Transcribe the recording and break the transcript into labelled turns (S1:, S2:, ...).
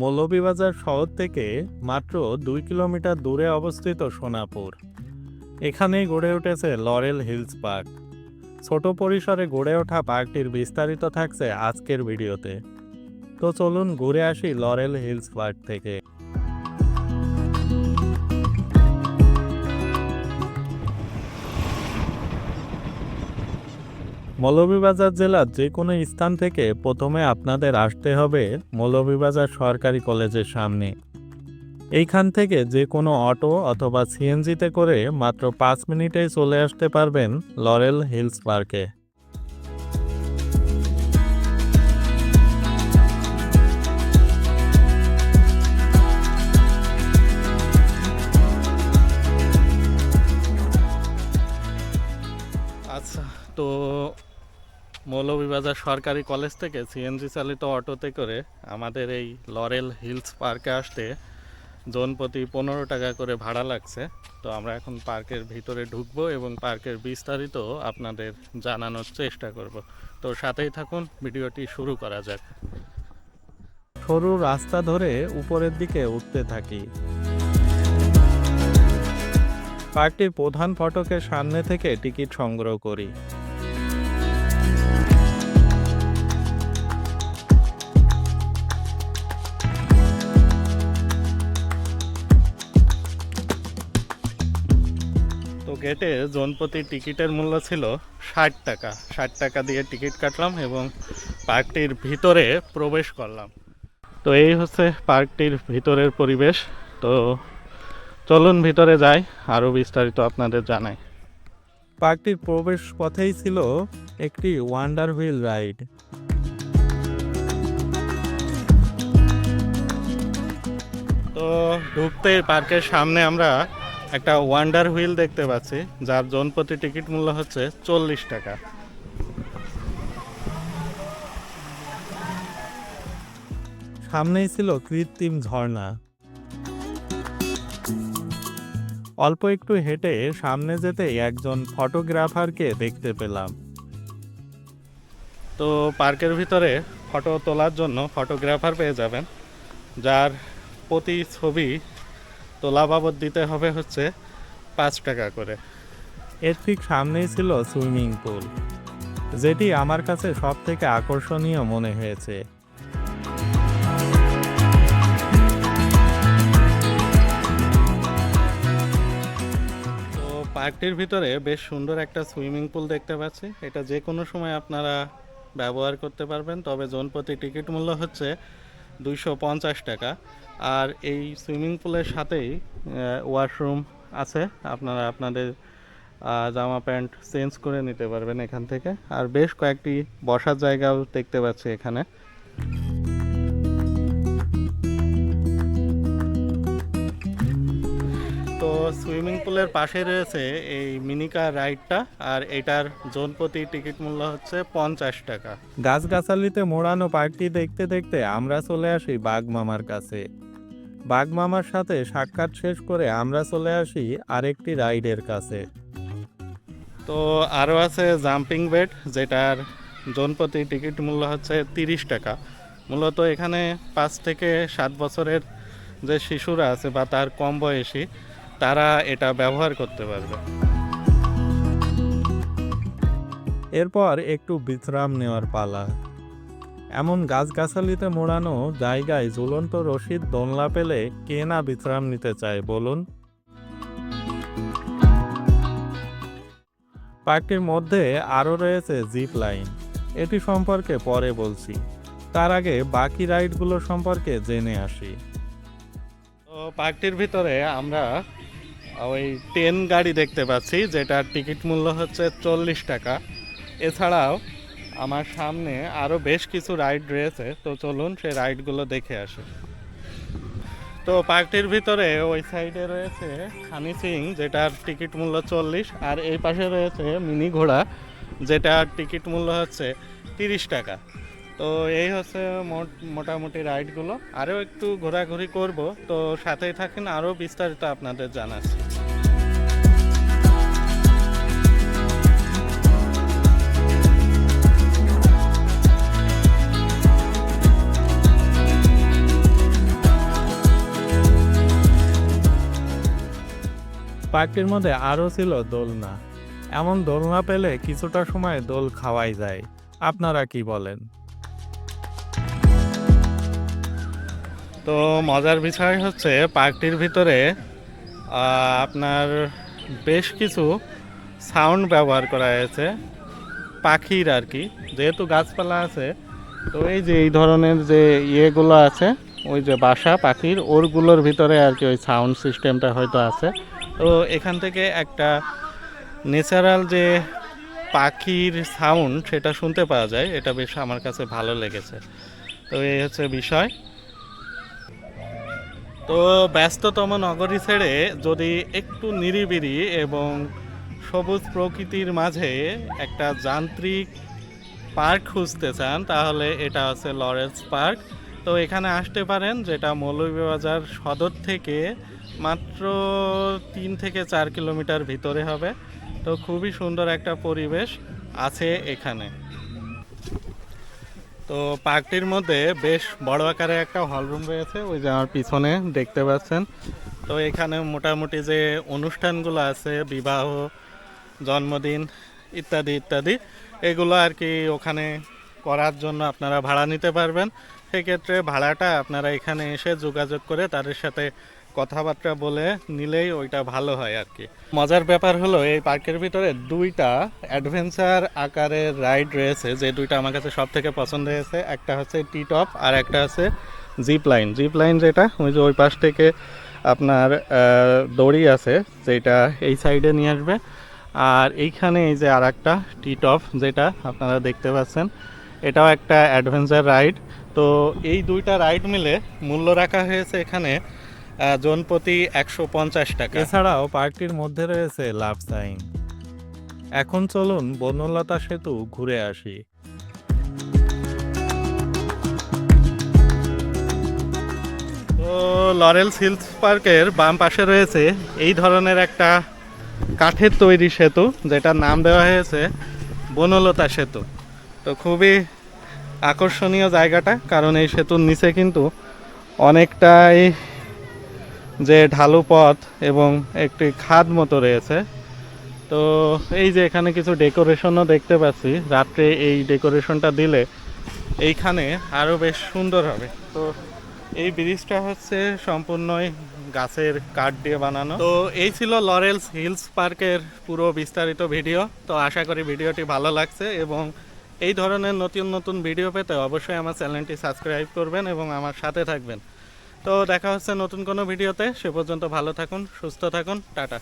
S1: মৌলভীবাজার শহর থেকে মাত্র দুই কিলোমিটার দূরে অবস্থিত সোনাপুর। এখানেই গড়ে উঠেছে লরেল হিলস পার্ক। ছোট পরিসরে গড়ে ওঠা পার্কটির বিস্তারিত থাকছে আজকের ভিডিওতে। তো চলুন ঘুরে আসি লরেল হিলস পার্ক থেকে। মৌলভীবাজার জেলার যে কোনো স্থান থেকে প্রথমে আপনাদের আসতে হবে মৌলভীবাজার সরকারি কলেজের সামনে। এইখান থেকে যে কোনো অটো অথবা সিএনজিতে করে মাত্র পাঁচ মিনিটেই চলে আসতে পারবেন লরেল হিলস পার্কে। আচ্ছা তো মৌলভীবাজার সরকারি কলেজ থেকে সিএনজি চালিত অটোতে করে আমাদের এই লরেল হিলস পার্কে আসতে জনপ্রতি পনেরো টাকা করে ভাড়া লাগছে। তো আমরা এখন পার্কের ভিতরে ঢুকবো এবং পার্কের বিস্তারিত আপনাদের জানানোর চেষ্টা করব। তো সাথেই থাকুন, ভিডিওটি শুরু করা যাক। সরু রাস্তা ধরে উপরের দিকে উঠতে থাকি। পার্কটির প্রধান ফটকের সামনে থেকে টিকিট সংগ্রহ করি। গেটে জনপ্রতি টিকিটের মূল্য ছিল ষাট টাকা। ষাট টাকা দিয়ে টিকিট কাটলাম এবং পার্কটির ভিতরে প্রবেশ করলাম। তো এই হচ্ছে পার্কটির ভিতরের পরিবেশ। তো চলুন ভিতরে যাই আরও বিস্তারিত আপনাদের জানাই। পার্কটির প্রবেশ পথেই ছিল একটি ওয়ান্ডার হুইল রাইড। তো ঢুকতে পার্কের সামনে আমরা একটা ওয়ান্ডার হুইল দেখতে পাচ্ছি, যার জনপ্রতি টিকিট মূল্য হচ্ছে চল্লিশ টাকা। সামনেই ছিল কৃত্রিম ঝর্ণা। অল্প একটু হেঁটে সামনে যেতে একজন ফটোগ্রাফারকে দেখতে পেলাম। তো পার্কের ভিতরে ফটো তোলার জন্য ফটোগ্রাফার পেয়ে যাবেন, যার প্রতি ছবি তোলা বাবদ দিতে হবে হচ্ছে পাঁচ টাকা করে। এর ঠিক সামনেই ছিল সুইমিং পুল যেটি আমার কাছে সব থেকে আকর্ষণীয় মনে হয়েছে। তো পার্কটির ভিতরে বেশ সুন্দর একটা সুইমিং পুল দেখতে পাচ্ছি। এটা যে কোনো সময় আপনারা ব্যবহার করতে পারবেন তবে জনপ্রতি টিকিট মূল্য হচ্ছে দুইশো পঞ্চাশ টাকা। আর এই সুইমিং পুলের সাথেই ওয়াশরুম আছে। আপনারা আপনাদের জামা প্যান্ট চেঞ্জ করে নিতে পারবেন এখান থেকে। আর বেশ কয়েকটি বসার জায়গাও দেখতে পাচ্ছি এখানে। তো সুইমিং পুলের পাশে রয়েছে এই মিনিকা রাইডটা, আর এটার জোন প্রতি টিকিট মূল্য হচ্ছে পঞ্চাশ টাকা। গাছগাছালিতে মোড়ানো পার্কটি দেখতে দেখতে আমরা চলে আসি বাঘ মামার কাছে। বাঘ মামার সাথে সাক্ষাৎ শেষ করে আমরা চলে আসি আরেকটি রাইডের কাছে। তো আরও আছে জাম্পিং বেড যেটার জোন প্রতি টিকিট মূল্য হচ্ছে তিরিশ টাকা। মূলত এখানে পাঁচ থেকে সাত বছরের যে শিশুরা আছে বা তার কম বয়সী তারা এটা ব্যবহার করতে পারবে। এরপর একটু বিশ্রাম নেওয়ার পালা। এমন গাছগাছালিতে মোড়ানো জায়গায় ঝুলন্ত রশিদ দোলনা পেলে কে না বিশ্রাম নিতে চায়, বলুন? পার্কটির মধ্যে আরও রয়েছে জিপ লাইন। এটি সম্পর্কে পরে বলছি। তার আগে বাকি রাইডগুলো সম্পর্কে জেনে আসি। তো পার্কটির ভিতরে আমরা ওই ট্রেন গাড়ি দেখতে পাচ্ছি, যেটার টিকিট মূল্য হচ্ছে চল্লিশ টাকা। এছাড়াও আমার সামনে আরও বেশ কিছু রাইড রয়েছে, তো চলুন সেই রাইডগুলো দেখে আসি। তো পার্কটির ভিতরে ওই সাইডে রয়েছে হানি সিং, যেটার টিকিট মূল্য চল্লিশ, আর এই পাশে রয়েছে মিনি ঘোড়া, যেটার টিকিট মূল্য হচ্ছে তিরিশ টাকা। তো এই হচ্ছে মোট, মোটামুটি রাইডগুলো আরও একটু ঘোরাঘুরি করব, তো সাথেই থাকেন আরও বিস্তারিত আপনাদের জানাচ্ছি। পার্কটির মধ্যে আরও ছিল দোলনা। এমন দোলনা পেলে কিছুটা সময় দোল খাওয়াই যায়। আপনারা কি বলেন? তো মজার বিষয় হচ্ছে পার্কটির ভিতরে আপনার বেশ কিছু সাউন্ড ব্যবহার করা হয়েছে। পাখির আর কি। যেহেতু গাছপালা আছে, তো এই যে এই ধরনের যে ইয়েগুলো আছে, ওই যে বাসা পাখির, ওরগুলোর ভিতরে আর কি ওই সাউন্ড সিস্টেমটা হয়তো আছে। তো এখান থেকে একটা ন্যাচারাল যে পাখির সাউন্ড সেটা শুনতে পাওয়া যায়। এটা বেশ আমার কাছে ভালো লেগেছে। তো এই হচ্ছে বিষয়। তো ব্যস্ততম নগরী ছেড়ে যদি একটু নিরিবিলি এবং সবুজ প্রকৃতির মাঝে একটা যান্ত্রিক পার্ক খুঁজতে চান, তাহলে এটা আছে লরেন্স পার্ক। তো এখানে আসতে পারেন, যেটা মৌলভীবাজার সদর থেকে মাত্র তিন থেকে চার কিলোমিটার ভিতরে হবে। তো খুবই সুন্দর একটা পরিবেশ আছে এখানে। তো পার্কটির মধ্যে বেশ বড় আকারে একটা হলরুম রয়েছে, ওই যে আমার পিছনে দেখতে পাচ্ছেন। তো এখানে মোটামুটি যে অনুষ্ঠানগুলো আছে, বিবাহ, জন্মদিন ইত্যাদি ইত্যাদি, এগুলো আর কি ওখানে করার জন্য আপনারা ভাড়া নিতে পারবেন। সেক্ষেত্রে ভাড়াটা আপনারা এখানে এসে যোগাযোগ করে তাদের সাথে কথাবার্তা বলে নিলেই ওইটা ভালো হয় আর কি। মজার ব্যাপার হলো, এই পার্কের ভিতরে দুইটা অ্যাডভেঞ্চার আকারের রাইড রয়েছে, যে দুইটা আমার কাছে সব থেকে পছন্দ হয়েছে। একটা হচ্ছে টি টপ আর একটা হচ্ছে জিপ লাইন জিপ লাইন যেটা, ওই যে ওই পাশ থেকে আপনার দড়ি আছে, যেটা এই সাইডে নিয়ে আসবে। আর এইখানে এই যে আর একটা টি টপ যেটা আপনারা দেখতে পাচ্ছেন, এটাও একটা অ্যাডভেঞ্চার রাইড তো এই দুইটা রাইড মিলে মূল্য রাখা হয়েছে এখানে জন প্রতি একশো পঞ্চাশ টাকা। এছাড়াও পার্কটির মধ্যে রয়েছে লাভ সাইন। এখন চলুন বনলতা সেতু ঘুরে আসি। তো লরেলস হিলস পার্কের বাম পাশে রয়েছে এই ধরনের একটা কাঠের তৈরি সেতু যেটার নাম দেওয়া হয়েছে বনলতা সেতু। তো খুবই আকর্ষণীয় জায়গাটা কারণ এই সেতুর নিচে কিন্তু অনেকটাই যে ঢালু পথ এবং একটি খাদ মতো রয়েছে। তো এই যে এখানে কিছু ডেকোরেশনও দেখতে পাচ্ছি। রাত্রে এই ডেকোরেশনটা দিলে এইখানে আরও বেশ সুন্দর হবে। তো এই ব্রিজটা হচ্ছে সম্পূর্ণই গাছের কাঠ দিয়ে বানানো। তো এই ছিল লরেলস হিলস পার্কের পুরো বিস্তারিত ভিডিও। তো আশা করি ভিডিওটি ভালো লাগছে এবং এই ধরনের নতুন নতুন ভিডিও পেতে অবশ্যই আমার চ্যানেলটি সাবস্ক্রাইব করবেন এবং আমার সাথে থাকবেন। তো দেখা হচ্ছে নতুন কোনো ভিডিওতে সে পর্যন্ত ভালো থাকুন সুস্থ থাকুন টাটা।